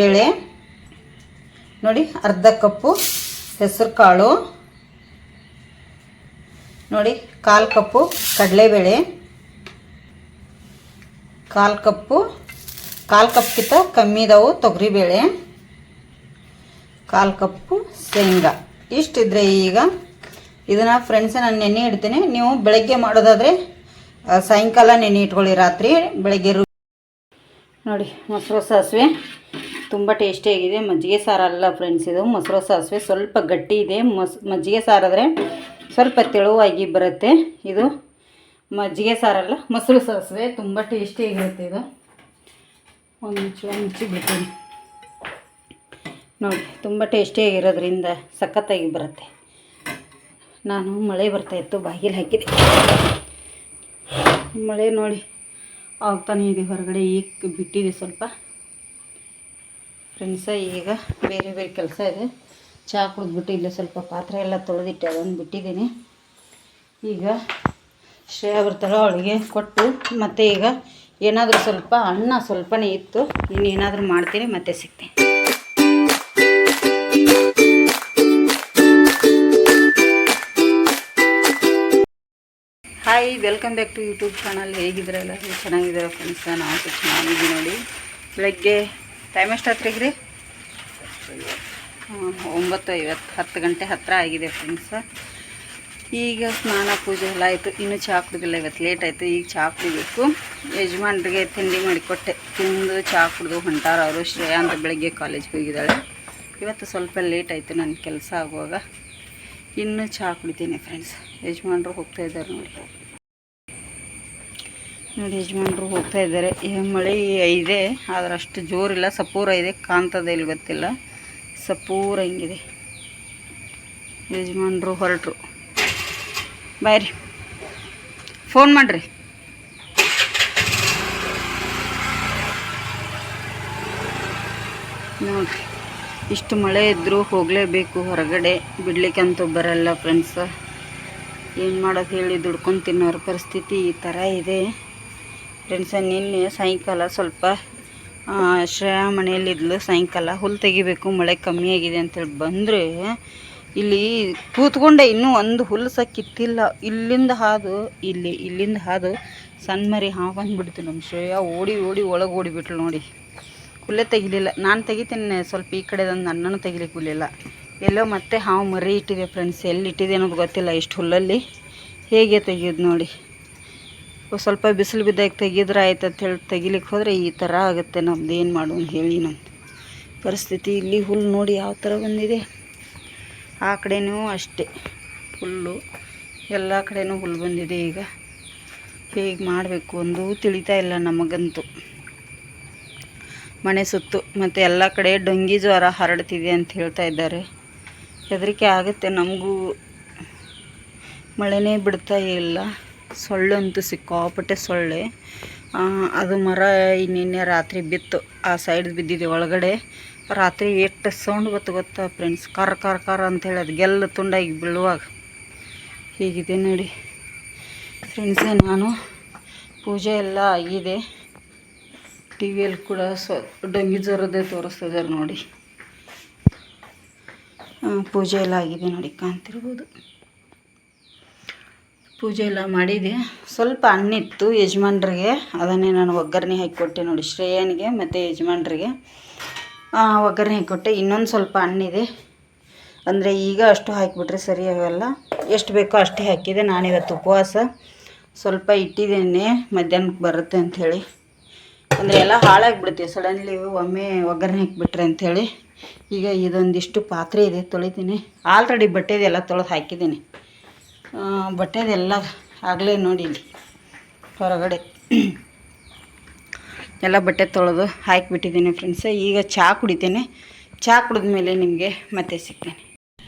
ಬೇಳೆ, ನೋಡಿ ಅರ್ಧ ಕಪ್ಪು ಹೆಸರು ಕಾಳು, ನೋಡಿ ಕಾಲು ಕಪ್ಪು ಕಡಲೆಬೇಳೆ, ಕಾಲು ಕಪ್ಪು, ಕಾಲು ಕಪ್ಗಿಂತ ಕಮ್ಮಿ ಇದಾವು ತೊಗರಿಬೇಳೆ, ಕಾಲು ಕಪ್ಪು ಶೇಂಗಾ. ಇಷ್ಟಿದ್ರೆ ಈಗ ಇದನ್ನು ಫ್ರೆಂಡ್ಸ್ ನಾನು ನೆನೆ ಇಡ್ತೀನಿ. ನೀವು ಬೆಳಗ್ಗೆ ಮಾಡೋದಾದರೆ ಸಾಯಂಕಾಲ ನೆನೆ ಇಟ್ಕೊಳ್ಳಿ. ರಾತ್ರಿ ಬೆಳಗ್ಗೆ ನೋಡಿ ಮೊಸರು ಸಾಸಿವೆ. ತುಂಬ ಟೇಸ್ಟಿಯಾಗಿದೆ ಮಜ್ಜಿಗೆ ಸಾರಲ್ಲ ಫ್ರೆಂಡ್ಸ್ ಇದು. ಮೊಸರು ಸಾಸಿವೆ ಸ್ವಲ್ಪ ಗಟ್ಟಿ ಇದೆ. ಮಜ್ಜಿಗೆ ಸಾರಾದರೆ ಸ್ವಲ್ಪ ತೆಳುವಾಗಿ ಬರುತ್ತೆ. ಇದು ಮಜ್ಜಿಗೆ ಸಾರಲ್ಲ ಮೊಸರು ಸಾಸಿವೆ. ತುಂಬ ಟೇಸ್ಟಿಯಾಗಿರುತ್ತೆ ಇದು. ಒಂದು ಮುಚ್ಚಿ ಬಿಡ್ತೀನಿ. ನೋಡಿ, ತುಂಬ ಟೇಸ್ಟಿಯಾಗಿರೋದ್ರಿಂದ ಸಖತ್ತಾಗಿ ಬರುತ್ತೆ. ನಾನು ಮಳೆ ಬರ್ತಾಯಿತ್ತು ಬಾಗಿಲು ಹಾಕಿದೆ. ಮಳೆ ನೋಡಿ, ಆಗ್ತಾನೆ ಇದೆ ಹೊರಗಡೆ. ಈಗ ಬಿಟ್ಟಿದೆ ಸ್ವಲ್ಪ. ಫ್ರೆಂಡ್ಸ ಈಗ ಬೇರೆ ಬೇರೆ ಕೆಲಸ ಇದೆ. ಚಹಾ ಕುಡಿದ್ಬಿಟ್ಟು ಇಲ್ಲೇ ಸ್ವಲ್ಪ ಪಾತ್ರೆ ಎಲ್ಲ ತೊಳೆದಿಟ್ಟೆ ಅದನ್ನು ಬಿಟ್ಟಿದ್ದೀನಿ. ಈಗ ಶ್ರೇಯ ಬರ್ತಾರೋ ಅವಳಿಗೆ ಕೊಟ್ಟು, ಮತ್ತು ಈಗ ಏನಾದರೂ ಸ್ವಲ್ಪ ಅನ್ನ ಸ್ವಲ್ಪನೇ ಇತ್ತು ಇನ್ನೇನಾದರೂ ಮಾಡ್ತೀನಿ, ಮತ್ತೆ ಸಿಗ್ತೀನಿ. Hi welcome back to YouTube channel ಹೇಗಿದ್ರೆ ಎಲ್ಲರೂ? ಚೆನ್ನಾಗಿದ್ದಾರೆ ಫ್ರೆಂಡ್ಸ್ ನಾವು ಚೆನ್ನಾಗಿದ್ದೀವಿ ನೋಡಿ. ಬೆಳಗ್ಗೆ ಟೈಮ್ ಎಷ್ಟಾತ್ರಿಗೆ ರೀ ಒಂಬತ್ತು ಐವತ್ತು, ಹತ್ತು ಗಂಟೆ ಹತ್ತಿರ ಆಗಿದೆ ಫ್ರೆಂಡ್ಸ ಈಗ ಸ್ನಾನ, ಪೂಜೆ ಎಲ್ಲ ಆಯಿತು. ಇನ್ನೂ ಚಹಾ ಕುಡಿದಿಲ್ಲ, ಇವತ್ತು ಲೇಟ್ ಆಯಿತು. ಈಗ ಚಹಾ ಕುಡಿಬೇಕು. ಯಜಮಾನ್ರಿಗೆ ತಿಂಡಿ ಮಾಡಿಕೊಟ್ಟೆ. ತಿಂದು ಚಹಾ ಕುಡಿದು ಹೊಂಟಾರ ಅವರು. ಶ್ರೇಯಾ ಅಂತ ಬೆಳಗ್ಗೆ ಕಾಲೇಜ್ಗೆ ಹೋಗಿದ್ದಾಳೆ. ಇವತ್ತು ಸ್ವಲ್ಪ ಲೇಟ್ ಆಯಿತು ನನ್ನ ಕೆಲಸ ಆಗುವಾಗ. ಇನ್ನೂ ಚಹಾ ಕುಡಿತೀನಿ ಫ್ರೆಂಡ್ಸ್ ಯಜಮಾನ್ರು ಹೋಗ್ತಾ ಇದ್ದಾರೆ ನೋಡಿ ನೋಡಿ ಯಜಮಾನ್ರು ಹೋಗ್ತಾ ಇದ್ದಾರೆ. ಮಳೆ ಇದೆ, ಆದ್ರೆ ಅಷ್ಟು ಜೋರಿಲ್ಲ. ಸಪೂರ ಇದೆ, ಕಾಣ್ತದೆ ಇಲ್ಲಿ ಗೊತ್ತಿಲ್ಲ. ಸಪೂರ ಹಿಂಗಿದೆ. ಯಜಮಾನ್ರು ಹೊರಟರು. ಬಾಯ್ ರೀ ಫೋನ್ ಮಾಡಿರಿ. ನೋಡಿರಿ, ಇಷ್ಟು ಮಳೆ ಇದ್ದರೂ ಹೋಗಲೇಬೇಕು ಹೊರಗಡೆ. ಬಿಡ್ಲಿಕ್ಕಂತೂ ಬರಲ್ಲ ಫ್ರೆಂಡ್ಸ ಏನು ಮಾಡೋದು ಹೇಳಿ ದುಡ್ಕೊಂಡು ತಿನ್ನೋರ ಪರಿಸ್ಥಿತಿ ಈ ಥರ ಇದೆ. ಫ್ರೆಂಡ್ಸ ನಿನ್ನೆ ಸಾಯಂಕಾಲ ಸ್ವಲ್ಪ ಶ್ರೇಯಾ ಮನೆಯಲ್ಲಿದ್ಲು ಸಾಯಂಕಾಲ ಹುಲ್ಲು ತೆಗಿಬೇಕು, ಮಳೆ ಕಮ್ಮಿ ಆಗಿದೆ ಅಂತೇಳಿ ಬಂದರೆ, ಇಲ್ಲಿ ಕೂತ್ಕೊಂಡೆ. ಇನ್ನೂ ಒಂದು ಹುಲ್ಲು ಸಕ್ಕಿತ್ತಿಲ್ಲ. ಇಲ್ಲಿಂದ ಹಾದು, ಇಲ್ಲಿ, ಇಲ್ಲಿಂದ ಹಾದು ಸಣ್ಣ ಮರಿ ಹಾವು ಬಂದುಬಿಡ್ತು. ನಮ್ಮ ಶ್ರೇಯಾ ಓಡಿ ಓಡಿ ಒಳಗೆ ಓಡಿಬಿಟ್ಲು ನೋಡಿ. ಹುಲ್ಲೇ ತೆಗಿಲಿಲ್ಲ. ನಾನು ತೆಗಿತೀನಿ. ಸ್ವಲ್ಪ ಈ ಕಡೆದಂದು ಅನ್ನನೂ ತೆಗಿಲಿಕ್ಕೆ ಹುಲ್ಲಿಲ್ಲ. ಎಲ್ಲೋ ಮತ್ತೆ ಹಾವು ಮರಿ ಇಟ್ಟಿದೆ ಫ್ರೆಂಡ್ಸ್ ಎಲ್ಲಿ ಇಟ್ಟಿದೆ ಅನ್ನೋದು ಗೊತ್ತಿಲ್ಲ. ಇಷ್ಟು ಹುಲ್ಲಲ್ಲಿ ಹೇಗೆ ತೆಗಿಯೋದು ನೋಡಿ. ಸ್ವಲ್ಪ ಬಿಸಿಲು ಬಿದ್ದಾಗ ತೆಗಿದ್ರೆ ಆಯ್ತು ಅಂತ ಹೇಳಿ ತೆಗಿಲಿಕ್ಕೆ ಹೋದರೆ ಈ ಥರ ಆಗುತ್ತೆ ನಮ್ದು, ಏನು ಮಾಡೋಣ ಹೇಳಿ ನಮ್ಮ ಪರಿಸ್ಥಿತಿ. ಇಲ್ಲಿ ಹುಲ್ಲು ನೋಡಿ ಯಾವ ಥರ ಬಂದಿದೆ. ಆ ಕಡೆನೂ ಅಷ್ಟೇ, ಹುಲ್ಲು, ಎಲ್ಲ ಕಡೆನೂ ಹುಲ್ಲು ಬಂದಿದೆ ಈಗ. ಹೇಗೆ ಮಾಡಬೇಕು ಒಂದು ತಿಳಿತಾ ಇಲ್ಲ ನಮಗಂತೂ. ಮನೆ ಸುತ್ತು, ಮತ್ತು ಎಲ್ಲ ಕಡೆ ಡೊಂಗಿ ಜ್ವರ ಹರಡ್ತಿದೆ ಅಂತ ಹೇಳ್ತಾ ಇದ್ದಾರೆ. ಹೆದರಿಕೆ ಆಗುತ್ತೆ ನಮಗೂ. ಮಳೆನೇ ಬಿಡ್ತಾ ಇಲ್ಲ. ಸೊಳ್ಳೆ ಅಂತೂ ಸಿಕ್ಕಾಪಟ್ಟೆ ಸೊಳ್ಳೆ. ಅದು ಮರ ನಿನ್ನೆ ರಾತ್ರಿ ಬಿತ್ತು. ಆ ಸೈಡ್ ಬಿದ್ದಿದೆ ಒಳಗಡೆ. ರಾತ್ರಿ ಎಷ್ಟು ಸೌಂಡ್ ಗೊತ್ತು ಗೊತ್ತಾ ಫ್ರೆಂಡ್ಸ್ ಕರ್ ಕರ್ ಕರ್ ಅಂತೇಳಿ ಅದು ಗೆಲ್ಲ ತುಂಡಾಗಿ ಬೀಳುವಾಗ. ಹೀಗಿದೆ ನೋಡಿ. ಫ್ರೆಂಡ್ಸೇ ನಾನು ಪೂಜೆ ಎಲ್ಲ ಆಗಿದೆ. ಟಿ ವಿಯಲ್ಲಿ ಕೂಡ ಸ್ವ ಡಂಗಿ ಜ್ವರದೇ ತೋರಿಸ್ತಿದ್ದಾರೆ ನೋಡಿ. ಪೂಜೆ ಎಲ್ಲ ಆಗಿದೆ ನೋಡಿ, ಕಾಣ್ತಿರ್ಬೋದು. ಪೂಜೆ ಎಲ್ಲ ಮಾಡಿದೆ. ಸ್ವಲ್ಪ ಅನ್ನಿತ್ತು ಯಜಮಾನ್ರಿಗೆ. ಅದನ್ನೇ ನಾನು ಒಗ್ಗರಣೆ ಹಾಕಿಕೊಟ್ಟೆ ನೋಡಿ ಶ್ರೇಯನಿಗೆ ಮತ್ತು ಯಜಮಾನ್ರಿಗೆ. ಒಗ್ಗರಣೆ ಹಾಕಿಕೊಟ್ಟೆ. ಇನ್ನೊಂದು ಸ್ವಲ್ಪ ಹಣ್ಣಿದೆ. ಅಂದರೆ ಈಗ ಅಷ್ಟು ಹಾಕಿಬಿಟ್ರೆ ಸರಿ ಆಗಲ್ಲ. ಎಷ್ಟು ಬೇಕೋ ಅಷ್ಟೇ ಹಾಕಿದೆ. ನಾನಿವತ್ತು ಉಪವಾಸ. ಸ್ವಲ್ಪ ಇಟ್ಟಿದ್ದೇನೆ. ಮಧ್ಯಾಹ್ನಕ್ಕೆ ಬರುತ್ತೆ ಅಂಥೇಳಿ. ಅಂದರೆ ಎಲ್ಲ ಹಾಳಾಗಿಬಿಡುತ್ತೆ. ಸಡನ್ಲಿ ಒಮ್ಮೆ ಒಗ್ಗರಣೆ ಹಾಕಿಬಿಟ್ರೆ ಅಂಥೇಳಿ. ಈಗ ಇದೊಂದಿಷ್ಟು ಪಾತ್ರೆ ಇದೆ. ತೊಳಿತೀನಿ. ಆಲ್ರೆಡಿ ಬಟ್ಟೆದೆಲ್ಲ ತೊಳೆದು ಹಾಕಿದ್ದೀನಿ. ಬಟ್ಟೆದೆಲ್ಲ ಆಗಲೇ ನೋಡಿ ಹೊರಗಡೆ. ಎಲ್ಲ ಬಟ್ಟೆ ತೊಳೆದು ಹಾಕಿಬಿಟ್ಟಿದ್ದೀನಿ ಫ್ರೆಂಡ್ಸ್ ಈಗ ಚಹಾ ಕುಡಿತೇನೆ. ಚಹಾ ಕುಡಿದ ಮೇಲೆ ನಿಮಗೆ ಮತ್ತೆ ಸಿಗ್ತೇನೆ.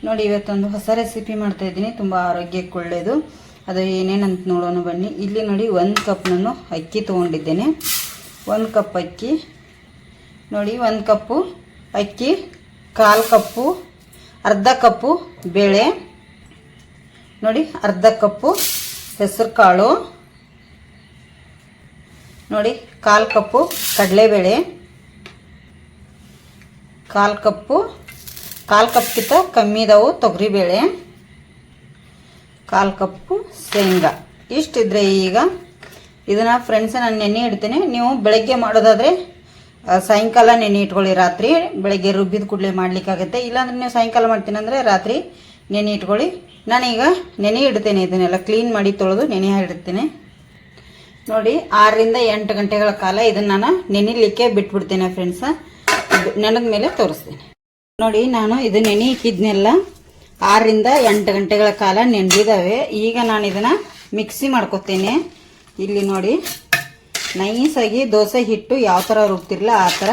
ನೋಡಿ, ಇವತ್ತೊಂದು ಹೊಸ ರೆಸಿಪಿ ಮಾಡ್ತಾಯಿದ್ದೀನಿ ತುಂಬ ಆರೋಗ್ಯಕ್ಕೆ ಒಳ್ಳೆಯದು ಅದು ಏನೇನಂತ ನೋಡೋಣ ಬನ್ನಿ. ಇಲ್ಲಿ ನೋಡಿ, ಒಂದು ಕಪ್ ನಾನು ಅಕ್ಕಿ ತೊಗೊಂಡಿದ್ದೇನೆ. ಒಂದು ಕಪ್ ಅಕ್ಕಿ. ನೋಡಿ, ಒಂದು ಕಪ್ಪು ಅಕ್ಕಿ, ಕಾಲು ಕಪ್ಪು, ಅರ್ಧ ಕಪ್ಪು ಬೇಳೆ. ನೋಡಿ, ಅರ್ಧ ಕಪ್ಪು ಹೆಸರು ಕಾಳು. ನೋಡಿ, ಕಾಲು ಕಪ್ಪು ಕಡಲೆಬೇಳೆ. ಕಾಲು ಕಪ್ಪು, ಕಾಲು ಕಪ್ಗಿಂತ ಕಮ್ಮಿ ಇದಾವು ತೊಗರಿಬೇಳೆ. ಕಾಲು ಕಪ್ಪು ಶೇಂಗಾ. ಇಷ್ಟಿದ್ರೆ ಈಗ ಇದನ್ನು ಫ್ರೆಂಡ್ಸ್ ನಾನು ನೆನೆ ಇಡ್ತೀನಿ. ನೀವು ಬೆಳಗ್ಗೆ ಮಾಡೋದಾದರೆ ಸಾಯಂಕಾಲ ನೆನೆ ಇಟ್ಕೊಳ್ಳಿ. ರಾತ್ರಿ ಬೆಳಗ್ಗೆ ರುಬ್ಬಿದ ಕೂಡಲೇ ಮಾಡಲಿಕ್ಕಾಗತ್ತೆ. ಇಲ್ಲಾಂದ್ರೆ ನೀವು ಸಾಯಂಕಾಲ ಮಾಡ್ತೀನಿ ಅಂದರೆ ರಾತ್ರಿ ನೆನೆ ಇಟ್ಕೊಳ್ಳಿ. ನಾನೀಗ ನೆನೆ ಇಡ್ತೇನೆ ಇದನ್ನೆಲ್ಲ ಕ್ಲೀನ್ ಮಾಡಿ ತೊಳೆದು ನೆನೆ ಹಾಕಿಡ್ತೇನೆ ನೋಡಿ, ಆರರಿಂದ ಎಂಟು ಗಂಟೆಗಳ ಕಾಲ ಇದನ್ನು ನಾನು ನೆನಿಲಿಕ್ಕೆ ಬಿಟ್ಬಿಡ್ತೇನೆ ಫ್ರೆಂಡ್ಸ ನೆನೆದ ಮೇಲೆ ತೋರಿಸ್ತೀನಿ. ನೋಡಿ, ನಾನು ಇದು ನೆನೆ ಇಕ್ಕಿದ್ನೆಲ್ಲ ಆರರಿಂದ ಎಂಟು ಗಂಟೆಗಳ ಕಾಲ ನೆನೆದಿದ್ದಾವೆ. ಈಗ ನಾನು ಇದನ್ನು ಮಿಕ್ಸಿ ಮಾಡ್ಕೊತೇನೆ. ಇಲ್ಲಿ ನೋಡಿ, ನೈಸಾಗಿ ದೋಸೆ ಹಿಟ್ಟು ಯಾವ ಥರ ರುಬ್ತಿರಲ್ಲ ಆ ಥರ.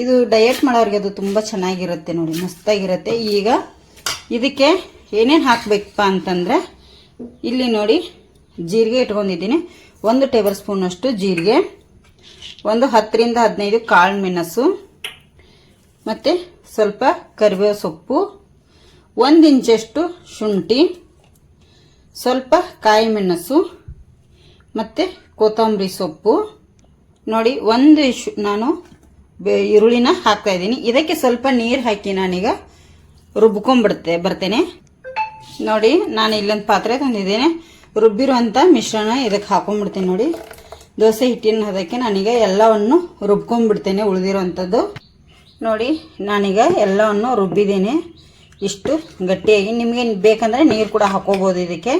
ಇದು ಡಯಟ್ ಮಾಡೋರಿಗೆ ಅದು ತುಂಬ ಚೆನ್ನಾಗಿರುತ್ತೆ ನೋಡಿ, ಮಸ್ತಾಗಿರುತ್ತೆ. ಈಗ ಇದಕ್ಕೆ ಏನೇನು ಹಾಕಬೇಕಪ್ಪ ಅಂತಂದರೆ, ಇಲ್ಲಿ ನೋಡಿ ಜೀರಿಗೆ ಇಟ್ಕೊಂಡಿದ್ದೀನಿ. ಒಂದು ಟೇಬಲ್ ಸ್ಪೂನಷ್ಟು ಜೀರಿಗೆ, ಒಂದು ಹತ್ತರಿಂದ ಹದಿನೈದು ಕಾಳು ಮೆಣಸು, ಮತ್ತು ಸ್ವಲ್ಪ ಕರಿಬೇವು ಸೊಪ್ಪು, ಒಂದು ಇಂಚಷ್ಟು ಶುಂಠಿ, ಸ್ವಲ್ಪ ಕಾಯಿ ಮೆಣಸು, ಮತ್ತು ಕೊತ್ತಂಬರಿ ಸೊಪ್ಪು. ನೋಡಿ, ಒಂದು ಶು ನಾನು ಈರುಳ್ಳಿನ ಹಾಕ್ತಾ ಇದ್ದೀನಿ. ಇದಕ್ಕೆ ಸ್ವಲ್ಪ ನೀರು ಹಾಕಿ ನಾನೀಗ ರುಬ್ಕೊಂಡ್ಬಿಡ್ತೆ ಬರ್ತೇನೆ. ನೋಡಿ, ನಾನು ಇಲ್ಲೊಂದು ಪಾತ್ರೆ ತಂದಿದ್ದೇನೆ. ರುಬ್ಬಿರುವಂಥ ಮಿಶ್ರಣ ಇದಕ್ಕೆ ಹಾಕೊಂಡ್ಬಿಡ್ತೇನೆ ನೋಡಿ. ದೋಸೆ ಹಿಟ್ಟಿನ ಅದಕ್ಕೆ ನಾನೀಗ ಎಲ್ಲವನ್ನು ರುಬ್ಕೊಂಡ್ಬಿಡ್ತೇನೆ ಉಳಿದಿರುವಂಥದ್ದು ನೋಡಿ, ನಾನೀಗ ಎಲ್ಲವನ್ನು ರುಬ್ಬಿದ್ದೇನೆ. ಇಷ್ಟು ಗಟ್ಟಿಯಾಗಿ. ನಿಮಗೆ ಬೇಕಂದರೆ ನೀರು ಕೂಡ ಹಾಕೋಬೋದು ಇದಕ್ಕೆ.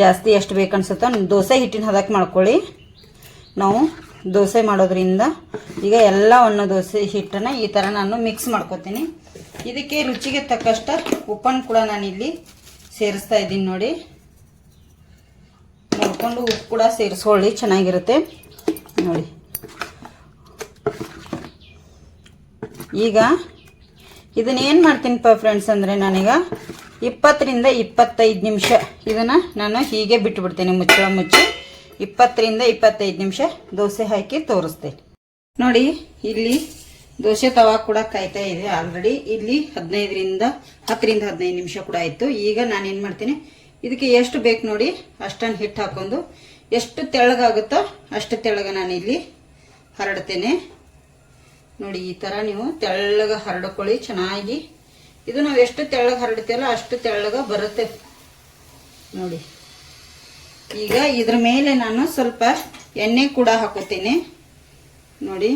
ಜಾಸ್ತಿ ಎಷ್ಟು ಬೇಕನ್ಸುತ್ತೋ ದೋಸೆ ಹಿಟ್ಟಿನ ಹದಕ್ಕೆ ಮಾಡ್ಕೊಳ್ಳಿ. ನಾವು ದೋಸೆ ಮಾಡೋದ್ರಿಂದ ಈಗ ಎಲ್ಲವನ್ನು ದೋಸೆ ಹಿಟ್ಟನ್ನು ಈ ಥರ ನಾನು ಮಿಕ್ಸ್ ಮಾಡ್ಕೊತೀನಿ. ಇದಕ್ಕೆ ರುಚಿಗೆ ತಕ್ಕಷ್ಟ ಉಪ್ಪನ್ನು ಕೂಡ ನಾನಿಲ್ಲಿ ಸೇರಿಸ್ತಾ ಇದ್ದೀನಿ ನೋಡಿ. ನೋಡಿಕೊಂಡು ಉಪ್ಪು ಕೂಡ ಸೇರಿಸ್ಕೊಳ್ಳಿ, ಚೆನ್ನಾಗಿರುತ್ತೆ. ನೋಡಿ. ಈಗ ಇದನ್ನ ಏನು ಮಾಡ್ತೀನಿಪ್ಪ ಫ್ರೆಂಡ್ಸ್ ಅಂದರೆ ನಾನೀಗ ಇಪ್ಪತ್ತರಿಂದ ಇಪ್ಪತ್ತೈದು ನಿಮಿಷ. ಇದನ್ನು ನಾನು ಹೀಗೆ ಬಿಟ್ಟುಬಿಡ್ತೇನೆ ಮುಚ್ಚಳ ಮುಚ್ಚಿ. ಇಪ್ಪತ್ತರಿಂದ ಇಪ್ಪತ್ತೈದು ನಿಮಿಷ ದೋಸೆ ಹಾಕಿ ತೋರಿಸ್ತೇನೆ. ನೋಡಿ, ಇಲ್ಲಿ ದೋಸೆ ತವಾ ಕೂಡ ಕಾಯ್ತಾ ಇದೆ ಆಲ್ರೆಡಿ. ಇಲ್ಲಿ ಹದಿನೈದರಿಂದ ಹತ್ತರಿಂದ ಹದಿನೈದು ನಿಮಿಷ ಕೂಡ ಆಯಿತು. ಈಗ ನಾನು ಏನು ಮಾಡ್ತೀನಿ? ಇದಕ್ಕೆ ಎಷ್ಟು ಬೇಕು ನೋಡಿ ಅಷ್ಟನ್ನು ಹಿಟ್ಟು ಹಾಕೊಂಡು. ಎಷ್ಟು ತೆಳ್ಳಗಾಗುತ್ತೋ ಅಷ್ಟು ತೆಳ್ಳಗ ನಾನು ಇಲ್ಲಿ ಹರಡ್ತೇನೆ. ನೋಡಿ, ಈ ಥರ ನೀವು ತೆಳ್ಳಗ ಹರಡ್ಕೊಳ್ಳಿ, ಚೆನ್ನಾಗಿ. ಇದು ನಾವು ಎಷ್ಟು ತೆಳ್ಳಗೆ ಹರಡ್ತೀವಲ್ಲ ಅಷ್ಟು ತೆಳ್ಳಗ ಬರುತ್ತೆ. ನೋಡಿ. ಈಗ ಇದ್ರ ಮೇಲೆ ನಾನು ಸ್ವಲ್ಪ ಎಣ್ಣೆ ಕೂಡ ಹಾಕೋತೀನಿ. ನೋಡಿ.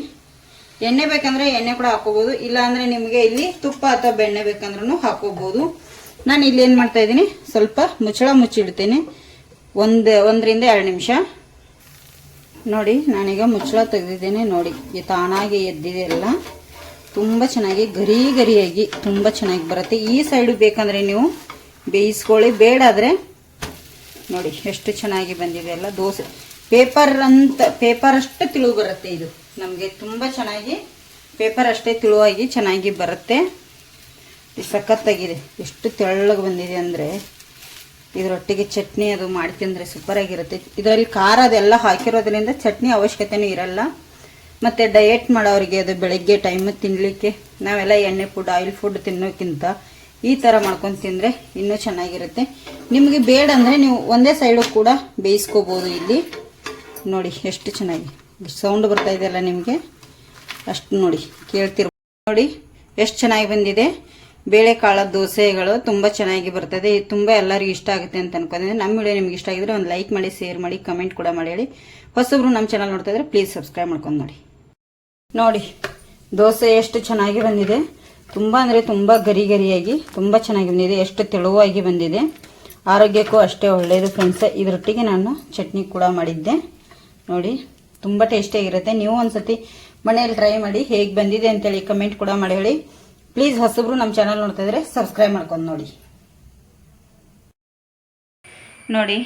ಎಣ್ಣೆ ಬೇಕಂದ್ರೆ ಎಣ್ಣೆ ಕೂಡ ಹಾಕೋಬಹುದು ಇಲ್ಲ ಅಂದ್ರೆ ನಿಮಗೆ ಇಲ್ಲಿ ತುಪ್ಪ ಅಥವಾ ಬೆಣ್ಣೆ ಬೇಕಂದ್ರೂ ಹಾಕೋಬಹುದು ನಾನು ಇಲ್ಲಿ ಏನು ಮಾಡ್ತಾ ಇದ್ದೀನಿ? ಸ್ವಲ್ಪ ಮುಚ್ಚಳ ಮುಚ್ಚಿಡ್ತೇನೆ. ಒಂದು, ಒಂದರಿಂದ ಎರಡು ನಿಮಿಷ. ನೋಡಿ, ನಾನೀಗ ಮುಚ್ಚಳ ತೆಗೆದಿದ್ದೇನೆ. ನೋಡಿ ತಾನಾಗಿ ಎದ್ದಿದೆ ಎಲ್ಲ. ತುಂಬ ಚೆನ್ನಾಗಿ, ಗರಿ ಗರಿಯಾಗಿ ತುಂಬ ಚೆನ್ನಾಗಿ ಬರುತ್ತೆ. ಈ ಸೈಡು ಬೇಕಂದ್ರೆ ನೀವು ಬೇಯಿಸ್ಕೊಳ್ಳಿ. ಬೇಡಾದರೆ ನೋಡಿ, ಎಷ್ಟು ಚೆನ್ನಾಗಿ ಬಂದಿದೆ ಎಲ್ಲ. ದೋಸೆ, ಪೇಪರ್ ಅಂತ, ಪೇಪರ್ ಅಷ್ಟು ತಿಳು ಬರುತ್ತೆ ಇದು. ನಮಗೆ ತುಂಬ ಚೆನ್ನಾಗಿ ಪೇಪರ್ ಅಷ್ಟೇ ತಿಳುವಾಗಿ ಚೆನ್ನಾಗಿ ಬರುತ್ತೆ. ಸಖತ್ತಾಗಿದೆ. ಎಷ್ಟು ತೆಳ್ಳಗೆ ಬಂದಿದೆ ಅಂದರೆ ಇದರೊಟ್ಟಿಗೆ ಚಟ್ನಿ ಅದು ಮಾಡಿ ತಿಂದರೆ ಸೂಪರಾಗಿರುತ್ತೆ. ಇದರಲ್ಲಿ ಖಾರ ಅದೆಲ್ಲ ಹಾಕಿರೋದ್ರಿಂದ ಚಟ್ನಿ ಅವಶ್ಯಕತೆಯೂ ಇರಲ್ಲ. ಮತ್ತು ಡಯೆಟ್ ಮಾಡೋರಿಗೆ ಅದು ಬೆಳಗ್ಗೆ ಟೈಮ್ ತಿನ್ನಲಿಕ್ಕೆ ನಾವೆಲ್ಲ ಎಣ್ಣೆ ಫುಡ್ ಆಯಿಲ್ ಫುಡ್ ತಿನ್ನೋಕ್ಕಿಂತ ಈ ಥರ ಮಾಡ್ಕೊಂಡು ತಿಂದರೆ ಇನ್ನೂ ಚೆನ್ನಾಗಿರುತ್ತೆ. ನಿಮಗೆ ಬೇಡ ಅಂದರೆ ನೀವು ಒಂದೇ ಸೈಡು ಕೂಡ ಬೇಯಿಸ್ಕೋಬೋದು ಇಲ್ಲಿ. ನೋಡಿ, ಎಷ್ಟು ಚೆನ್ನಾಗಿ. ಸೌಂಡ್ ಬರ್ತಾ ಇದೆಯಲ್ಲ ನಿಮಗೆ? ಅಷ್ಟು ನೋಡಿ, ಕೇಳ್ತಿರ್ ನೋಡಿ, ಎಷ್ಟು ಚೆನ್ನಾಗಿ ಬಂದಿದೆ. ಬೇಳೆಕಾಳ, ದೋಸೆಗಳು ತುಂಬ ಚೆನ್ನಾಗಿ ಬರ್ತದೆ. ತುಂಬ ಎಲ್ಲರಿಗೂ ಇಷ್ಟ ಆಗುತ್ತೆ ಅಂತ ಅನ್ಕೊಂಡಿದ್ದೆ ನಮ್ಮ ವಿಡಿಯೋ ನಿಮ್ಗೆ ಇಷ್ಟ ಆಗಿದ್ರೆ ಒಂದು ಲೈಕ್ ಮಾಡಿ, ಶೇರ್ ಮಾಡಿ, ಕಮೆಂಟ್ ಕೂಡ ಮಾಡಿ ಹೇಳಿ. ಹೊಸಬ್ರು ನಮ್ಮ ಚಾನಲ್ ನೋಡ್ತಾ ಇದ್ರೆ ಪ್ಲೀಸ್ ಸಬ್ಸ್ಕ್ರೈಬ್ ಮಾಡ್ಕೊಂಡು ನೋಡಿ. ನೋಡಿ, ದೋಸೆ ಎಷ್ಟು ಚೆನ್ನಾಗಿ ಬಂದಿದೆ. ತುಂಬ ಅಂದರೆ ತುಂಬ ಗರಿ ಗರಿಯಾಗಿ, ತುಂಬ ಚೆನ್ನಾಗಿ ಬಂದಿದೆ. ಎಷ್ಟು ತೆಳುವಾಗಿ ಬಂದಿದೆ. ಆರೋಗ್ಯಕ್ಕೂ ಅಷ್ಟೇ ಒಳ್ಳೆಯದು ಫ್ರೆಂಡ್ಸ್. ಇದರೊಟ್ಟಿಗೆ ನಾನು ಚಟ್ನಿ ಕೂಡ ಮಾಡಿದ್ದೆ. ನೋಡಿ. ತುಂಬ ಟೇಸ್ಟಿಯಾಗಿರುತ್ತೆ ನೀವು ಒಂದ್ಸತಿ ಮನೆಯಲ್ಲಿ ಟ್ರೈ ಮಾಡಿ ಹೇಗೆ ಬಂದಿದೆ ಅಂತೇಳಿ ಕಮೆಂಟ್ ಕೂಡ ಮಾಡಿ ಹೇಳಿ. ಪ್ಲೀಸ್ ಹೊಸಬ್ರು ನಮ್ಮ ಚಾನಲ್ ನೋಡ್ತಾ ಇದ್ರೆ ಸಬ್ಸ್ಕ್ರೈಬ್ ಮಾಡ್ಕೊಂಡು ನೋಡಿ. ನೋಡಿ,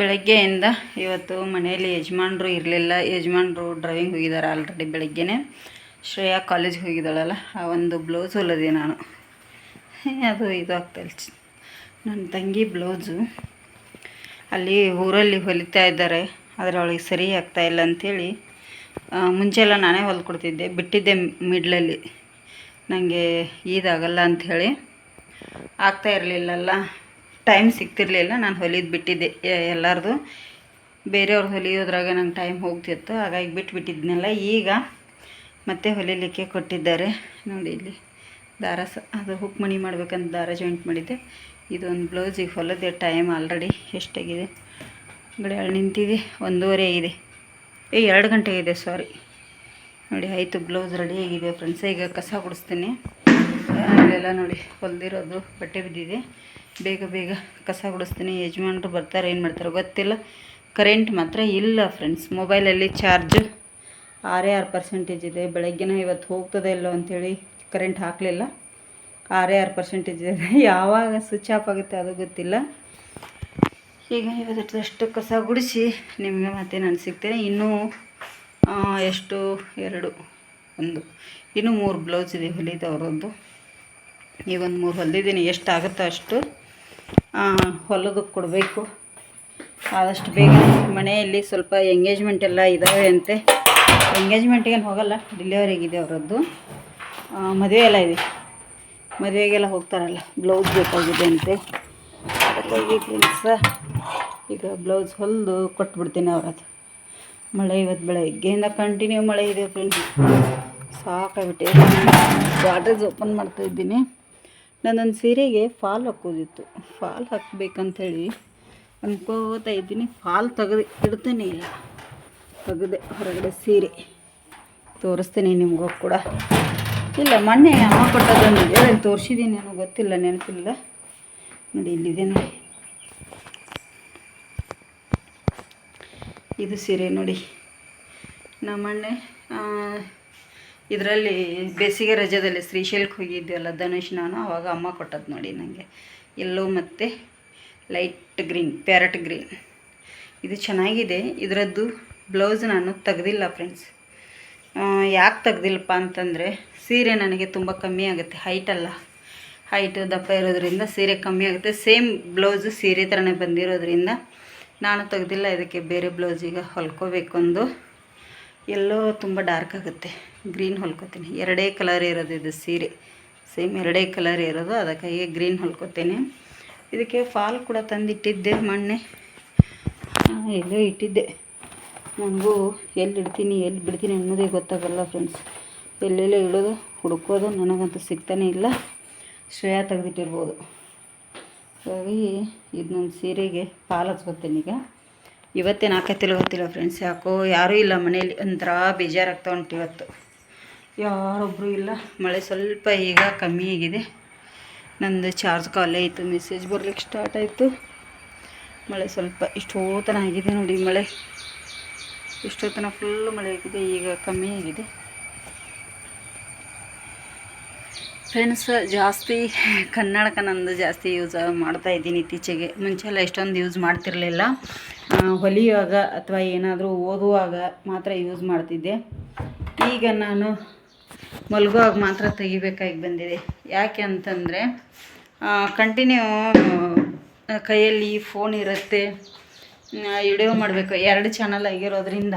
ಬೆಳಗ್ಗೆಯಿಂದ ಇವತ್ತು ಮನೆಯಲ್ಲಿ ಯಜಮಾನ್ರು ಇರಲಿಲ್ಲ. ಯಜಮಾನ್ರು ಡ್ರೈವಿಂಗ್ ಹೋಗಿದ್ದಾರೆ ಆಲ್ರೆಡಿ ಬೆಳಗ್ಗೆನೇ. ಶ್ರೇಯಾ ಕಾಲೇಜ್ಗೆ ಹೋಗಿದ್ದಾಳಲ್ಲ, ಆ ಒಂದು ಬ್ಲೌಸ್ ಹೊಲದೆ ನಾನು. ಅದು ಇದು ಆಗ್ತಾಯಿಲ್ಲ ನನ್ನ ತಂಗಿ ಬ್ಲೌಸು ಅಲ್ಲಿ ಊರಲ್ಲಿ ಹೊಲಿತಾ ಇದ್ದಾರೆ. ಅದರೊಳಗೆ ಸರಿ ಆಗ್ತಾ ಇಲ್ಲ ಅಂಥೇಳಿ ಮುಂಚೆಲ್ಲ ನಾನೇ ಹೊಲ್ಕೊಡ್ತಿದ್ದೆ. ಬಿಟ್ಟಿದ್ದೆ ಮಿಡ್ಲಲ್ಲಿ. ನನಗೆ ಈದಾಗಲ್ಲ ಅಂಥೇಳಿ. ಆಗ್ತಾ ಇರಲಿಲ್ಲಲ್ಲ. ಟೈಮ್ ಸಿಗ್ತಿರ್ಲಿಲ್ಲ. ನಾನು ಹೊಲಿದು ಬಿಟ್ಟಿದ್ದೆ ಎಲ್ಲರದು. ಬೇರೆಯವ್ರು ಹೊಲಿಯೋದ್ರಾಗ ನಂಗೆ ಟೈಮ್ ಹೋಗ್ತಿತ್ತು. ಹಾಗಾಗಿ ಬಿಟ್ಬಿಟ್ಟಿದ್ನಲ್ಲ. ಈಗ ಮತ್ತೆ ಹೊಲಿಲಿಕ್ಕೆ ಕೊಟ್ಟಿದ್ದಾರೆ. ನೋಡಿ ಇಲ್ಲಿ ದಾರ ಸ, ಅದು ಹುಕ್ ಮಣಿ ಮಾಡ್ಬೇಕಂತ ದಾರ ಜಾಯಿಂಟ್ ಮಾಡಿದ್ದೆ. ಇದೊಂದು ಬ್ಲೌಸಿಗೆ ಹೊಲದೆ ಟೈಮ್ ಆಲ್ರೆಡಿ ಎಷ್ಟಾಗಿದೆ. ಗಡಿಯಾಳ ನಿಂತಿದೆ. ಒಂದೂವರೆ ಇದೆ. ಏ, ಎರಡು ಗಂಟೆ ಇದೆ ಸಾರಿ ನೋಡಿ, ಆಯಿತು ಬ್ಲೌಸ್ ರೆಡಿ ಆಗಿದೆ. ಫ್ರೆಂಡ್ಸ್ ಈಗ ಕಸ ಗುಡಿಸ್ತೀನಿ. ಅಲ್ಲೆಲ್ಲ ನೋಡಿ, ಹೊಲ್ದಿರೋದು ಬಟ್ಟೆ ಬಿದ್ದಿದೆ. ಬೇಗ ಬೇಗ ಕಸ ಗುಡಿಸ್ತೀನಿ. ಯಜಮಾನರು ಬರ್ತಾರೆ, ಏನು ಮಾಡ್ತಾರೆ ಗೊತ್ತಿಲ್ಲ. ಕರೆಂಟ್ ಮಾತ್ರ ಇಲ್ಲ ಫ್ರೆಂಡ್ಸ್ ಮೊಬೈಲಲ್ಲಿ ಚಾರ್ಜ್ ಆರೇ ಆರು ಪರ್ಸೆಂಟೇಜ್ ಇದೆ. ಬೆಳಗ್ಗೆನ ಇವತ್ತು ಹೋಗ್ತದೆ ಇಲ್ಲೋ ಅಂಥೇಳಿ ಕರೆಂಟ್ ಹಾಕಲಿಲ್ಲ. ಆರೇ ಆರು ಪರ್ಸೆಂಟೇಜ್ ಇದೆ. ಯಾವಾಗ ಸ್ವಿಚ್ ಆಫ್ ಆಗುತ್ತೆ ಅದು ಗೊತ್ತಿಲ್ಲ. ಈಗ ಇವತ್ತಷ್ಟು ಕಸ ಗುಡಿಸಿ ನಿಮಗೆ ಮತ್ತೆ ನಾನು ಸಿಗ್ತೇನೆ. ಇನ್ನೂ ಎಷ್ಟು? ಎರಡು, ಒಂದು. ಇನ್ನೂ ಮೂರು ಬ್ಲೌಸ್ ಇದೆ ಹೊಲಿದವ್ರದ್ದು ಈಗ ಒಂದು ಮೂರು ಹೊಲಿದ್ದೀನಿ ಎಷ್ಟು ಆಗುತ್ತೋ ಅಷ್ಟು ಹೊಲದಕ್ಕೆ ಕೊಡಬೇಕು. ಆದಷ್ಟು ಬೇಗ ಮನೆಯಲ್ಲಿ ಸ್ವಲ್ಪ ಎಂಗೇಜ್ಮೆಂಟ್ ಎಲ್ಲ ಇದ್ದಾವೆ ಅಂತೆ. ಎಂಗೇಜ್ಮೆಂಟಿಗೇನು ಹೋಗಲ್ಲ. ಡಿಲಿವರಿಗಿದೆ ಅವರದ್ದು. ಮದುವೆ ಎಲ್ಲ ಇದೆ. ಮದುವೆಗೆಲ್ಲ ಹೋಗ್ತಾರಲ್ಲ. ಬ್ಲೌಸ್ ಬೇಕಾಗಿದೆ ಅಂತೆ. ಫ್ರೆಂಡ್ಸ ಈಗ ಬ್ಲೌಸ್ ಹೊಲಿದು ಕೊಟ್ಬಿಡ್ತೀನಿ ಅವ್ರದ್ದು ಮಳೆ ಇವತ್ತು ಬೆಳಗ್ಗೆಯಿಂದ ಕಂಟಿನ್ಯೂ ಮಳೆ ಇದೆ ಫ್ರೆಂಡ್ಸ್ ಸಾಕಾಗ್ಬಿಟ್ಟೆ. ಗಾಡ್ರೇಜ್ ಓಪನ್ ಮಾಡ್ತಾ ಇದ್ದೀನಿ. ನನ್ನೊಂದು ಸೀರೆಗೆ ಫಾಲ್ ಹಾಕೋದಿತ್ತು. ಫಾಲ್ ಹಾಕ್ಬೇಕಂಥೇಳಿ ಅನ್ಕೋತಾ ಇದ್ದೀನಿ. ಫಾಲ್ ತೆಗೆದು ಇಡ್ತಾನೆ ಇಲ್ಲ ತೆಗೆದೆ ಹೊರಗಡೆ ಸೀರೆ ತೋರಿಸ್ತೀನಿ ನಿಮಗೂ ಕೂಡ. ಇಲ್ಲ, ಮೊನ್ನೆ ಅಮ್ಮ ಕೊಟ್ಟದೊಂದಿದೆ ತೋರಿಸಿದ್ದೀನಿ. ಏನೋ ಗೊತ್ತಿಲ್ಲ, ನೆನಪಿಲ್ಲ. ನೋಡಿ, ಇಲ್ಲಿದೆ ನೋಡಿ. ಇದು ಸೀರೆ ನೋಡಿ. ನಮ್ಮಣ್ಣೆ ಇದರಲ್ಲಿ ಬೇಸಿಗೆ ರಜದಲ್ಲಿ ಶ್ರೀಶೈಲಕ್ಕೆ ಹೋಗಿದ್ವಲ್ಲ ಧನುಷ್ ನಾನು ಆವಾಗ ಅಮ್ಮ ಕೊಟ್ಟದ್ದು ನೋಡಿ ನನಗೆ ಎಲ್ಲೋ ಮತ್ತು ಲೈಟ್ ಗ್ರೀನ್, ಪ್ಯಾರಟ್ ಗ್ರೀನ್. ಇದು ಚೆನ್ನಾಗಿದೆ. ಇದರದ್ದು ಬ್ಲೌಸ್ ನಾನು ತೆಗ್ದಿಲ್ಲ ಫ್ರೆಂಡ್ಸ್ ಯಾಕೆ ತೆಗ್ದಿಲ್ಲಪ್ಪ ಅಂತಂದರೆ ಸೀರೆ ನನಗೆ ತುಂಬ ಕಮ್ಮಿ ಆಗುತ್ತೆ ಹೈಟಲ್ಲ ಹೈಟ್ ದಪ್ಪ ಇರೋದ್ರಿಂದ ಸೀರೆ ಕಮ್ಮಿ ಆಗುತ್ತೆ. ಸೇಮ್ ಬ್ಲೌಸು ಸೀರೆ ಥರನೇ ಬಂದಿರೋದ್ರಿಂದ ನಾನು ತೆಗೆದಿಲ್ಲ, ಇದಕ್ಕೆ ಬೇರೆ ಬ್ಲೌಸಿಗೆ ಹೊಲ್ಕೋಬೇಕೊಂದು. ಎಲ್ಲೋ ತುಂಬ ಡಾರ್ಕ್ ಆಗುತ್ತೆ. ಗ್ರೀನ್ ಹೊಲ್ಕೋತೀನಿ. ಎರಡೇ ಕಲರ್ ಇರೋದು ಇದು ಸೀರೆ. ಸೇಮ್ ಎರಡೇ ಕಲರ್ ಇರೋದು, ಅದಕ್ಕಾಗಿ ಗ್ರೀನ್ ಹೊಲ್ಕೋತೀನಿ. ಇದಕ್ಕೆ ಫಾಲ್ ಕೂಡ ತಂದಿಟ್ಟಿದ್ದೆ ಮೊನ್ನೆ. ಎಲ್ಲೋ ಇಟ್ಟಿದ್ದೆ. ನನಗೂ ಎಲ್ಲಿ ಇಡ್ತೀನಿ, ಎಲ್ಲಿ ಬಿಡ್ತೀನಿ ಅನ್ನೋದೇ ಗೊತ್ತಾಗಲ್ಲ ಫ್ರೆಂಡ್ಸ್ ಎಲ್ಲೆಲ್ಲೋ ಇಡೋದು, ಹುಡುಕೋದು, ನನಗಂತೂ ಸಿಗ್ತಾನೇ ಇಲ್ಲ. ಶ್ರೇಯ ತೆಗೆದಿಟ್ಟಿರ್ಬೋದು. ಹಾಗಾಗಿ ಇದನ್ನೊಂದು ಸೀರೆಗೆ ಪಾಲು ಹಚ್ಕೊತೀನಿ ಈಗ. ಇವತ್ತೇನು ಹಾಕತ್ತಿಲ್ಲ ಗೊತ್ತಿಲ್ಲ ಫ್ರೆಂಡ್ಸ್ ಯಾಕೋ ಯಾರೂ ಇಲ್ಲ ಮನೇಲಿ ಒಂಥರ ಬೇಜಾರಾಗ್ತಾ ಉಂಟು ಇವತ್ತು. ಯಾರೊಬ್ಬರು ಇಲ್ಲ. ಮಳೆ ಸ್ವಲ್ಪ ಈಗ ಕಮ್ಮಿ ಆಗಿದೆ. ನಂದು ಚಾರ್ಜ್ ಕಾಲೇ ಆಯಿತು ಮೆಸೇಜ್ ಬರ್ಲಿಕ್ಕೆ ಸ್ಟಾರ್ಟ್ ಆಯಿತು. ಮಳೆ ಸ್ವಲ್ಪ ಇಷ್ಟೋತನ ಆಗಿದೆ ನೋಡಿ ಮಳೆ. ಇಷ್ಟೋತನ ಫುಲ್ ಮಳೆ ಆಗಿದೆ, ಈಗ ಕಮ್ಮಿ ಆಗಿದೆ. ಫ್ರೆಂಡ್ಸ್ ಜಾಸ್ತಿ ಕನ್ನಡಕ ನಂದು ಜಾಸ್ತಿ ಯೂಸ್ ಮಾಡ್ತಾ ಇದ್ದೀನಿ ಇತ್ತೀಚೆಗೆ. ಮುಂಚೆಲ್ಲ ಎಷ್ಟೊಂದು ಯೂಸ್ ಮಾಡ್ತಿರಲಿಲ್ಲ. ಹೊಲಿಯುವಾಗ ಅಥವಾ ಏನಾದರೂ ಓದುವಾಗ ಮಾತ್ರ ಯೂಸ್ ಮಾಡ್ತಿದ್ದೆ. ಈಗ ನಾನು ಮಲಗುವಾಗ ಮಾತ್ರ ತೆಗಿಬೇಕಾಗಿ ಬಂದಿದೆ. ಯಾಕೆ ಅಂತಂದರೆ ಕಂಟಿನ್ಯೂ ಕೈಯಲ್ಲಿ ಫೋನ್ ಇರುತ್ತೆ. ವಿಡಿಯೋ ಮಾಡಬೇಕು. ಎರಡು ಚಾನಲ್ ಆಗಿರೋದ್ರಿಂದ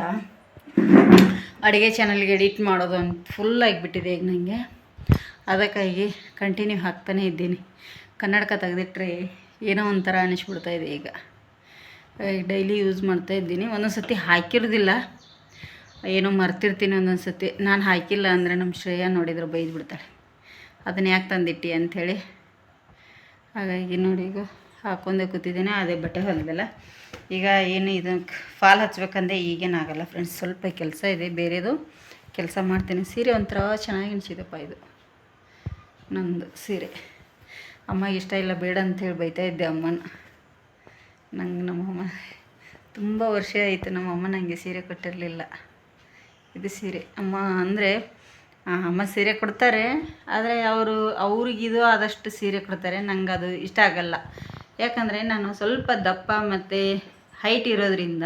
ಅಡುಗೆ ಚಾನಲ್ಗೆ ಎಡಿಟ್ ಮಾಡೋದು ಒಂದು ಫುಲ್ ಆಗಿಬಿಟ್ಟಿದೆ ಈಗ ನನಗೆ ಅದಕ್ಕಾಗಿ ಕಂಟಿನ್ಯೂ ಹಾಕ್ತಾನೇ ಇದ್ದೀನಿ. ಕನ್ನಡಕ ತೆಗೆದಿಟ್ರೆ ಏನೋ ಒಂಥರ ಅನಿಸ್ಬಿಡ್ತಾ ಇದೆ ಈಗ. ಡೈಲಿ ಯೂಸ್ ಮಾಡ್ತಾ ಇದ್ದೀನಿ. ಒಂದೊಂದು ಸತಿ ಹಾಕಿರೋದಿಲ್ಲ. ಏನೋ ಮರ್ತಿರ್ತೀನಿ ಒಂದೊಂದು ಸತಿ ನಾನು ಹಾಕಿಲ್ಲ ಅಂದರೆ ನಮ್ಮ ಶ್ರೇಯ ನೋಡಿದ್ರೆ ಬೈದು ಬಿಡ್ತಾಳೆ ಅದನ್ನ ಯಾಕೆ ತಂದಿಟ್ಟಿ ಅಂಥೇಳಿ ಹಾಗಾಗಿ ನೋಡಿ ಈಗ ಹಾಕೊಂಡೆ ಕೂತಿದ್ದೀನಿ. ಅದೇ ಬಟ್ಟೆ ಹೊಲ್ದಲ್ಲ. ಈಗ ಏನು ಇದಕ್ಕೆ ಫಾಲ್ ಹಚ್ಬೇಕಂದ್ರೆ ಈಗೇನಾಗಲ್ಲ ಫ್ರೆಂಡ್ಸ್ ಸ್ವಲ್ಪ ಕೆಲಸ ಇದೆ. ಬೇರೆದು ಕೆಲಸ ಮಾಡ್ತೀನಿ. ಸೀರೆ ಒಂಥರ ಚೆನ್ನಾಗಿ ಅನಿಸಿದಪ್ಪ ಇದು. ನಂದು ಸೀರೆ. ಅಮ್ಮ, ಇಷ್ಟ ಇಲ್ಲ, ಬೇಡ ಅಂಥೇಳಿ ಬೈತಾ ಇದ್ದೆ ಅಮ್ಮನ. ನಂಗೆ ನಮ್ಮಮ್ಮ ತುಂಬ ವರ್ಷ ಆಯಿತು, ನಮ್ಮಮ್ಮ ನನಗೆ ಸೀರೆ ಕೊಟ್ಟಿರಲಿಲ್ಲ. ಇದು ಸೀರೆ. ಅಮ್ಮ ಅಂದರೆ ಅಮ್ಮ ಸೀರೆ ಕೊಡ್ತಾರೆ, ಆದರೆ ಅವರು ಅವ್ರಿಗಿದು ಆದಷ್ಟು ಸೀರೆ ಕೊಡ್ತಾರೆ. ನಂಗೆ ಅದು ಇಷ್ಟ ಆಗಲ್ಲ. ಯಾಕಂದರೆ ನಾನು ಸ್ವಲ್ಪ ದಪ್ಪ ಮತ್ತು ಹೈಟ್ ಇರೋದ್ರಿಂದ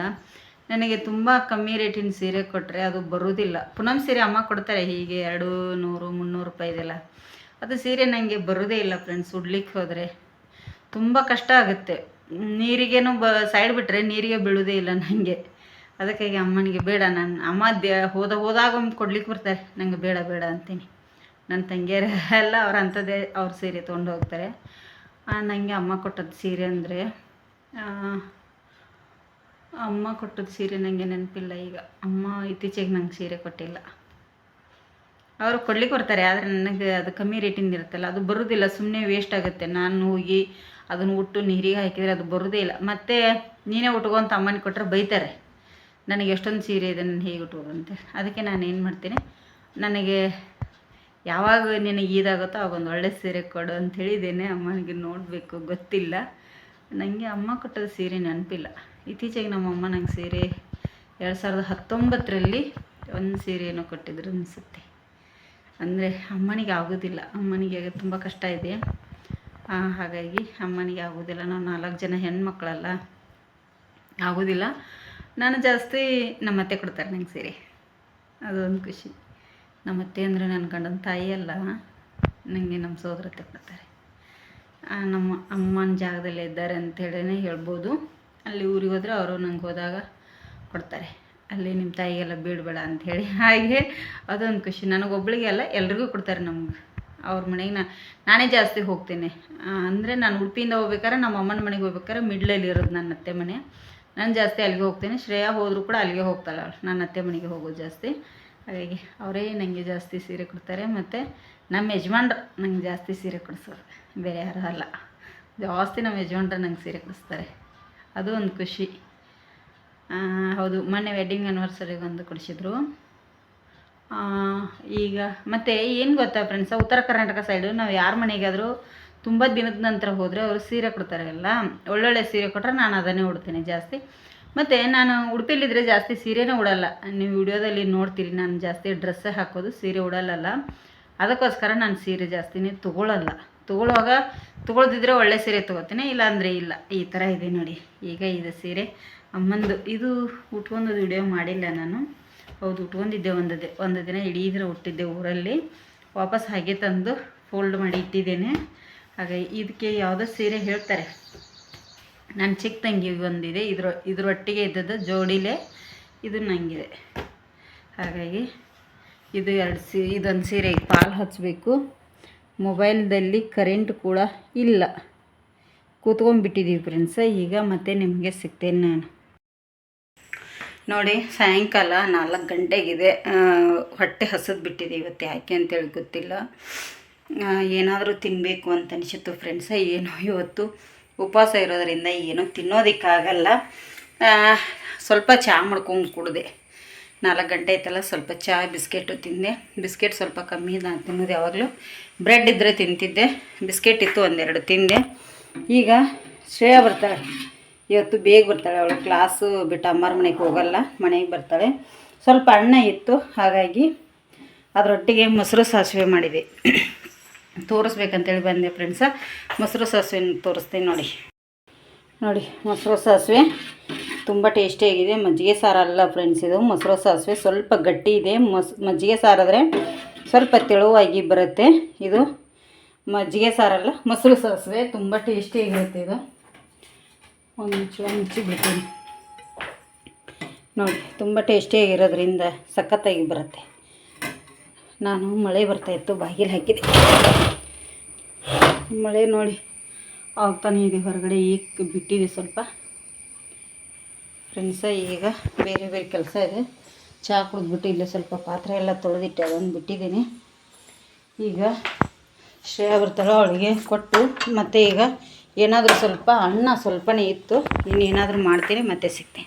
ನನಗೆ ತುಂಬ ಕಮ್ಮಿ ರೇಟಿನ ಸೀರೆ ಕೊಟ್ಟರೆ ಅದು ಬರೋದಿಲ್ಲ. ಪುನಮ್ ಸೀರೆ ಅಮ್ಮ ಕೊಡ್ತಾರೆ, ಹೀಗೆ ಎರಡು ನೂರು, ಮುನ್ನೂರು ರೂಪಾಯಿದೆಲ್ಲ. ಅದು ಸೀರೆ ನನಗೆ ಬರೋದೇ ಇಲ್ಲ ಫ್ರೆಂಡ್ಸ್ ಉಡ್ಲಿಕ್ಕೆ ಹೋದರೆ. ತುಂಬ ಕಷ್ಟ ಆಗುತ್ತೆ. ನೀರಿಗೇನು ಬ ಸೈಡ್ ಬಿಟ್ಟರೆ ನೀರಿಗೆ ಬೀಳೋದೇ ಇಲ್ಲ ನನಗೆ ಅದಕ್ಕಾಗಿ ಅಮ್ಮನಿಗೆ ಬೇಡ, ನಾನು ಅಮ್ಮ ದೇ ಹೋದ, ಹೋದಾಗ ಕೊಡ್ಲಿಕ್ಕೆ ಬರ್ತಾರೆ. ನನಗೆ ಬೇಡ ಬೇಡ ಅಂತೀನಿ. ನನ್ನ ತಂಗಿಯರ ಎಲ್ಲ ಅವ್ರ ಅಂಥದ್ದೇ ಅವ್ರ ಸೀರೆ ತೊಗೊಂಡು ಹೋಗ್ತಾರೆ. ನನಗೆ ಅಮ್ಮ ಕೊಟ್ಟದ್ದು ಸೀರೆ ಅಂದರೆ ಅಮ್ಮ ಕೊಟ್ಟದ್ದು ಸೀರೆ ನನಗೆ ನೆನಪಿಲ್ಲ ಈಗ. ಅಮ್ಮ ಇತ್ತೀಚೆಗೆ ನಂಗೆ ಸೀರೆ ಕೊಟ್ಟಿಲ್ಲ. ಅವರು ಕೊಡ್ಲಿಕ್ಕೆ ಬರ್ತಾರೆ ಆದರೆ ನನಗೆ ಅದು ಕಮ್ಮಿ ರೇಟಿಂದ ಇರುತ್ತಲ್ಲ, ಅದು ಬರೋದಿಲ್ಲ ಸುಮ್ಮನೆ ವೇಸ್ಟ್ ಆಗುತ್ತೆ. ನಾನು ಹೋಗಿ ಅದನ್ನು ಉಟ್ಟು ನೀರಿಗೆ ಹಾಕಿದರೆ ಅದು ಬರೋದೇ ಇಲ್ಲ. ಮತ್ತು ನೀನೇ ಉಟ್ಕೊಂತ ಅಮ್ಮನಿಗೆ ಕೊಟ್ಟರೆ ಬೈತಾರೆ. ನನಗೆ ಎಷ್ಟೊಂದು ಸೀರೆ ಇದೆ, ನಾನು ಹೇಗೆ ಉಟ್ಕೋದಂತೆ ಅದಕ್ಕೆ ನಾನು ಏನು ಮಾಡ್ತೀನಿ, ನನಗೆ ಯಾವಾಗ ನಿನಗೆ ಇದಾಗುತ್ತೋ ಆವಾಗ ಒಂದು ಒಳ್ಳೆ ಸೀರೆ ಕೊಡು ಅಂತ ಹೇಳಿದ್ದೇನೆ. ಅಮ್ಮನಿಗೆ ನೋಡಬೇಕು, ಗೊತ್ತಿಲ್ಲ. ನನಗೆ ಅಮ್ಮ ಕೊಟ್ಟದ ಸೀರೆ ನೆನಪಿಲ್ಲ. ಇತ್ತೀಚೆಗೆ ನಮ್ಮ ಅಮ್ಮ ನಂಗೆ ಸೀರೆ ಎರಡು ಸಾವಿರದ ಹತ್ತೊಂಬತ್ತರಲ್ಲಿ ಒಂದು ಸೀರೆಯನ್ನು ಕೊಟ್ಟಿದ್ರು ಅನಿಸುತ್ತೆ. ಅಂದರೆ ಅಮ್ಮನಿಗೆ ಆಗೋದಿಲ್ಲ. ಅಮ್ಮನಿಗೆ ತುಂಬ ಕಷ್ಟ ಇದೆ. ಹಾಗಾಗಿ ಅಮ್ಮನಿಗೆ ಆಗೋದಿಲ್ಲ. ನಾವು ನಾಲ್ಕು ಜನ ಹೆಣ್ಮಕ್ಳಲ್ಲ. ಆಗೋದಿಲ್ಲ. ನಾನು ಜಾಸ್ತಿ ನಮ್ಮತ್ತೆ ಕೊಡ್ತಾರೆ ನಂಗೆ ಸೀರೆ. ಅದೊಂದು ಖುಷಿ. ನಮ್ಮ ಅತ್ತೆ ಅಂದರೆ ನನ್ನ ಗಂಡನ ತಾಯಿ ಅಲ್ಲ. ನನಗೆ ನಮ್ಮ ಸೋದರತ್ತೆ ಕೊಡ್ತಾರೆ. ನಮ್ಮ ಅಮ್ಮನ ಜಾಗದಲ್ಲೇ ಇದ್ದಾರೆ ಅಂತ ಹೇಳೇ ಹೇಳ್ಬೋದು. ಅಲ್ಲಿ ಊರಿಗೆ ಹೋದರೆ ಅವರು ನಂಗೆ ಹೋದಾಗ ಕೊಡ್ತಾರೆ. ಅಲ್ಲಿ ನಿಮ್ಮ ತಾಯಿಗೆಲ್ಲ ಬೀಳಬೇಡ ಅಂಥೇಳಿ ಹಾಗೆ ಅದೊಂದು ಖುಷಿ. ನನಗೊಬ್ಳಿಗೆ ಅಲ್ಲ, ಎಲ್ರಿಗೂ ಕೊಡ್ತಾರೆ ನಮ್ಗೆ. ಅವ್ರ ಮನೆಗೆ ನಾ, ನಾನೇ ಜಾಸ್ತಿ ಹೋಗ್ತೀನಿ. ಅಂದರೆ ನಾನು ಉಡುಪಿಯಿಂದ ಹೋಗ್ಬೇಕಾದ್ರೆ ನಮ್ಮ ಅಮ್ಮನ ಮನೆಗೆ ಹೋಗ್ಬೇಕಾದ್ರೆ ಮಿಡ್ಲಲ್ಲಿ ಇರೋದು ನನ್ನ ಅತ್ತೆ ಮನೆ. ನಾನು ಜಾಸ್ತಿ ಅಲ್ಲಿಗೆ ಹೋಗ್ತೇನೆ. ಶ್ರೇಯಾ ಹೋದರೂ ಕೂಡ ಅಲ್ಲಿಗೆ ಹೋಗ್ತಾಳೆ ಅವಳು. ನನ್ನ ಅತ್ತೆ ಮನೆಗೆ ಹೋಗೋದು ಜಾಸ್ತಿ. ಹಾಗಾಗಿ ಅವರೇ ನನಗೆ ಜಾಸ್ತಿ ಸೀರೆ ಕೊಡ್ತಾರೆ. ಮತ್ತು ನಮ್ಮ ಯಜಮಾನ್ರು ನಂಗೆ ಜಾಸ್ತಿ ಸೀರೆ ಕೊಡಿಸೋರು. ಬೇರೆ ಯಾರೂ ಅಲ್ಲ. ಜಾಸ್ತಿ ನಮ್ಮ ಯಜಮಾನ್ರು ನಂಗೆ ಸೀರೆ ಕೊಡಿಸ್ತಾರೆ. ಅದು ಒಂದು ಖುಷಿ. ಹೌದು, ಮೊನ್ನೆ ವೆಡ್ಡಿಂಗ್ ಆ್ಯನಿವರ್ಸರಿಗೆ ಒಂದು ಕೊಡಿಸಿದ್ರು. ಈಗ, ಮತ್ತು ಏನು ಗೊತ್ತಾ ಫ್ರೆಂಡ್ಸ ಉತ್ತರ ಕರ್ನಾಟಕ ಸೈಡು ನಾವು ಯಾರ ಮನೆಗಾದರೂ ತುಂಬ ದಿನದ ನಂತರ ಹೋದರೆ ಅವರು ಸೀರೆ ಕೊಡ್ತಾರೆ ಎಲ್ಲ ಒಳ್ಳೊಳ್ಳೆ ಸೀರೆ ಕೊಟ್ಟರೆ ನಾನು ಅದನ್ನೇ ಉಡ್ತೀನಿ ಜಾಸ್ತಿ. ಮತ್ತು ನಾನು ಉಡುಪಿಲಿದ್ದರೆ ಜಾಸ್ತಿ ಸೀರೆನೇ ಉಡಲ್ಲ. ನೀವು ವಿಡಿಯೋದಲ್ಲಿ ನೋಡ್ತೀರಿ, ನಾನು ಜಾಸ್ತಿ ಡ್ರೆಸ್ಸೇ ಹಾಕೋದು ಸೀರೆ ಉಡಲ್ಲಲ್ಲ. ಅದಕ್ಕೋಸ್ಕರ ನಾನು ಸೀರೆ ಜಾಸ್ತಿನೇ ತೊಗೊಳಲ್ಲ. ತೊಗೊಳುವಾಗ ತೊಗೊಳ್ದಿದ್ರೆ ಒಳ್ಳೆ ಸೀರೆ ತೊಗೋತೀನಿ, ಇಲ್ಲಾಂದರೆ ಇಲ್ಲ. ಈ ಥರ ಇದೆ ನೋಡಿ. ಈಗ ಇದೆ ಸೀರೆ. ಅಮ್ಮಂದು, ಇದು ಉಟ್ಕೊಂಡದ್ದು ವಿಡಿಯೋ ಮಾಡಿಲ್ಲ ನಾನು. ಹೌದು, ಉಟ್ಕೊಂಡಿದ್ದೆ ಒಂದು ಒಂದು ದಿನ ಇಡೀ ದಿನ ಉಟ್ಟಿದ್ದೆ ಊರಲ್ಲಿ. ವಾಪಸ್ ಹಾಗೆ ತಂದು ಫೋಲ್ಡ್ ಮಾಡಿ ಇಟ್ಟಿದ್ದೇನೆ. ಹಾಗಾಗಿ ಇದಕ್ಕೆ ಯಾವುದೋ ಸೀರೆ ಹೇಳ್ತಾರೆ. ನನ್ನ ಚಿಕ್ಕ ತಂಗಿ ಒಂದಿದೆ, ಇದ್ರ ಇದ್ರೊಟ್ಟಿಗೆ ಇದ್ದದ್ದು ಜೋಡಿಲೆ ಇದು ನನಗಿದೆ ಹಾಗಾಗಿ ಇದು ಎರಡು ಸೀ, ಇದೊಂದು ಸೀರೆಗೆ ಕಾಲು ಹಚ್ಚಬೇಕು ಮೊಬೈಲ್ದಲ್ಲಿ ಕರೆಂಟ್ ಕೂಡ ಇಲ್ಲ. ಕೂತ್ಕೊಂಡ್ಬಿಟ್ಟಿದ್ದೀವಿ ಫ್ರೆಂಡ್ಸ ಈಗ ಮತ್ತೆ ನಿಮಗೆ ಸಿಗ್ತೇನೆ ನಾನು. ನೋಡಿ, ಸಾಯಂಕಾಲ ನಾಲ್ಕು ಗಂಟೆಗಿದೆ. ಹೊಟ್ಟೆ ಹಸಿದು ಬಿಟ್ಟಿದೆ ಇವತ್ತು ಯಾಕೆ ಅಂತೇಳಿ ಗೊತ್ತಿಲ್ಲ. ಏನಾದರೂ ತಿನ್ನಬೇಕು ಅಂತ ಅನಿಸಿತ್ತು ಫ್ರೆಂಡ್ಸ ಏನೋ ಇವತ್ತು ಉಪವಾಸ ಇರೋದರಿಂದ ಏನೂ ತಿನ್ನೋದಕ್ಕಾಗಲ್ಲ. ಸ್ವಲ್ಪ ಚಹಾ ಮಾಡ್ಕೊಂಡು ಕುಡಿದೆ. ನಾಲ್ಕು ಗಂಟೆ ಆಯ್ತಲ್ಲ, ಸ್ವಲ್ಪ ಚಹಾ ಬಿಸ್ಕೆಟು ತಿಂದೆ. ಬಿಸ್ಕೆಟ್ ಸ್ವಲ್ಪ ಕಮ್ಮಿ ನಾನು ತಿನ್ನೋದು ಯಾವಾಗಲೂ. ಬ್ರೆಡ್ ಇದ್ದರೆ ತಿಂತಿದ್ದೆ. ಬಿಸ್ಕೆಟ್ ಇತ್ತು ಒಂದೆರಡು ತಿಂದೆ. ಈಗ ಶ್ರೇಯಾ ಬರ್ತಾಳೆ. ಇವತ್ತು ಬೇಗ ಬರ್ತಾಳೆ ಅವಳು. ಕ್ಲಾಸು ಬಿಟ್ಟು ಅಮ್ಮರ ಮನೆಗೆ ಹೋಗಲ್ಲ, ಮನೆಗೆ ಬರ್ತಾಳೆ. ಸ್ವಲ್ಪ ಅಣ್ಣ ಇತ್ತು, ಹಾಗಾಗಿ ಅದರೊಟ್ಟಿಗೆ ಮೊಸರು ಸಾಸಿವೆ ಮಾಡಿದೆ. ತೋರಿಸ್ಬೇಕಂತೇಳಿ ಬಂದೆ ಫ್ರೆಂಡ್ಸ ಮೊಸರು ಸಾಸಿವೆ ತೋರಿಸ್ತೀನಿ ನೋಡಿ. ನೋಡಿ, ಮೊಸರು ಸಾಸಿವೆ ತುಂಬ ಟೇಸ್ಟಿಯಾಗಿದೆ ಮಜ್ಜಿಗೆ ಸಾರಲ್ಲ ಫ್ರೆಂಡ್ಸ್ ಇದು. ಮೊಸರು ಸಾಸಿವೆ ಸ್ವಲ್ಪ ಗಟ್ಟಿ ಇದೆ. ಮೊಸ್, ಮಜ್ಜಿಗೆ ಸಾರಾದರೆ ಸ್ವಲ್ಪ ತೆಳುವಾಗಿ ಬರುತ್ತೆ. ಇದು ಮಜ್ಜಿಗೆ ಸಾರಲ್ಲ, ಮೊಸರು ಸಾಸಿವೆ. ತುಂಬ ಟೇಸ್ಟಿಯಾಗಿರುತ್ತೆ ಇದು. ಒಂದು ಒಂದು ಮುಚ್ಚಿ ಬಿಡ್ತೀನಿ. ನೋಡಿ, ತುಂಬ ಟೇಸ್ಟಿಯಾಗಿರೋದ್ರಿಂದ ಸಖತ್ತಾಗಿ ಬರುತ್ತೆ. ನಾನು ಮಳೆ ಬರ್ತಾಯಿತ್ತು ಬಾಗಿಲು ಹಾಕಿದೆ. ಮಳೆ ನೋಡಿ, ಆಗ್ತಾನೆ ಇದೆ, ಹೊರಗಡೆ ಈಗ ಬಿಟ್ಟಿದೆ ಸ್ವಲ್ಪ. ಫ್ರೆಂಡ್ಸ, ಈಗ ಬೇರೆ ಬೇರೆ ಕೆಲಸ ಇದೆ. ಚಹಾ ಕುಡಿದ್ಬಿಟ್ಟು ಇಲ್ಲೇ ಸ್ವಲ್ಪ ಪಾತ್ರೆ ಎಲ್ಲ ತೊಳೆದಿಟ್ಟೆ ಅದನ್ನು ಬಿಟ್ಟಿದ್ದೀನಿ. ಈಗ ಶ್ರೇಯ ಬರ್ತಾರೋ ಅವಳಿಗೆ ಕೊಟ್ಟು, ಮತ್ತು ಈಗ ಏನಾದರೂ ಸ್ವಲ್ಪ ಅನ್ನ ಸ್ವಲ್ಪನೇ ಇತ್ತು ಇನ್ನೇನಾದರೂ ಮಾಡ್ತೀನಿ ಮತ್ತೆ ಸಿಗ್ತೀನಿ.